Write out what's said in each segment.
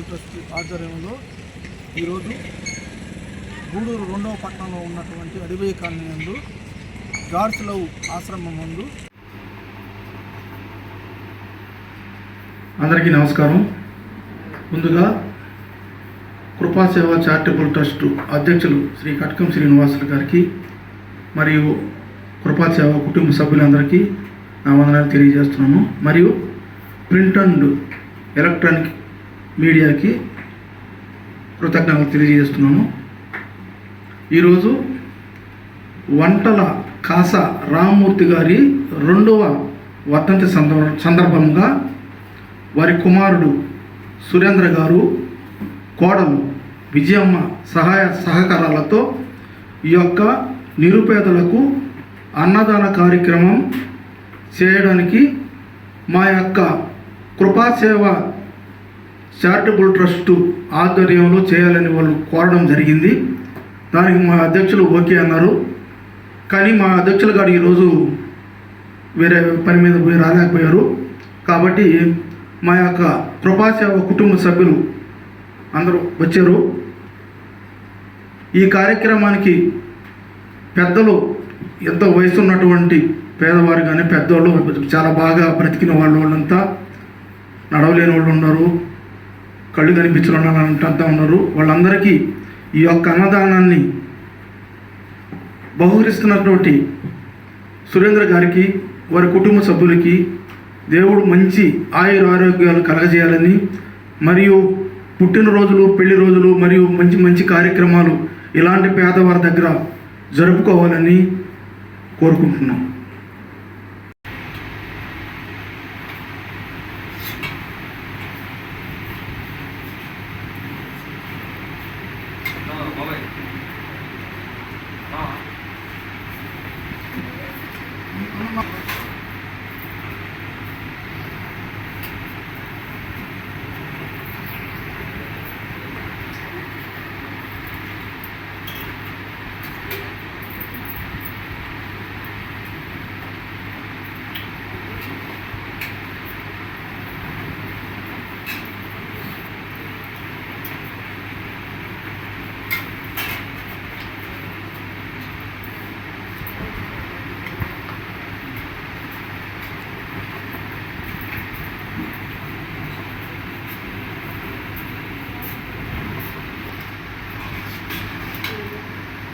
Trust ఆధ్వర్యంలో ఈరోజు గూడూరు రెండవ పట్టణంలో ఉన్నటువంటి అడివే కాలనీ నందు జార్జ్ లవ్ ఆశ్రమం ముందు అందరికీ నమస్కారం. ముందుగా కృపాసేవ చారిటబుల్ ట్రస్ట్ అధ్యక్షులు శ్రీ కట్కం శ్రీనివాసులు గారికి మరియు కృపాసేవ కుటుంబ సభ్యులందరికీ వందనాలు తెలియజేస్తున్నాను మరియు ప్రింట్ అండ్ ఎలక్ట్రానిక్ మీడియాకి కృతజ్ఞతలు తెలియజేస్తున్నాను ఈరోజు వంటల కాస రామ్మూర్తి గారి రెండవ వర్ధంతి సందర్భ సందర్భంగా వారి కుమారుడు సురేంద్ర గారు కోడలు విజయమ్మ సహాయ సహకారాలతో ఈ యొక్క నిరుపేదలకు అన్నదాన కార్యక్రమం చేయడానికి మా యొక్క కృపాసేవ చారిటబుల్ ట్రస్టు ఆధ్వర్యంలో చేయాలని వాళ్ళు కోరడం జరిగింది. దానికి మా అధ్యక్షులు ఓకే అన్నారు. కానీ మా అధ్యక్షులు గారు ఈరోజు వేరే పని మీద పోయి రాలేకపోయారు. కాబట్టి మా యొక్క కృపాసేవ కుటుంబ సభ్యులు అందరూ వచ్చారు. ఈ కార్యక్రమానికి పెద్దలు ఎంతో వయసు ఉన్నటువంటి పేదవారు కానీ పెద్దవాళ్ళు చాలా బాగా బ్రతికిన వాళ్ళు వాళ్ళంతా నడవలేని వాళ్ళు ఉన్నారు. కళ్ళు కనిపించిన అంతా ఉన్నారు. వాళ్ళందరికీ ఈ యొక్క అన్నదానాన్ని బహుకరిస్తున్నటువంటి సురేంద్ర గారికి వారి కుటుంబ సభ్యులకి దేవుడు మంచి ఆయుర ఆరోగ్యాలు కలగజేయాలని మరియు పుట్టినరోజులు పెళ్ళి రోజులు మరియు మంచి మంచి కార్యక్రమాలు ఇలాంటి పేదవారి దగ్గర జరుపుకోవాలని కోరుకుంటున్నాం.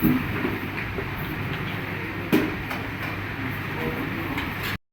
Mm-hmm.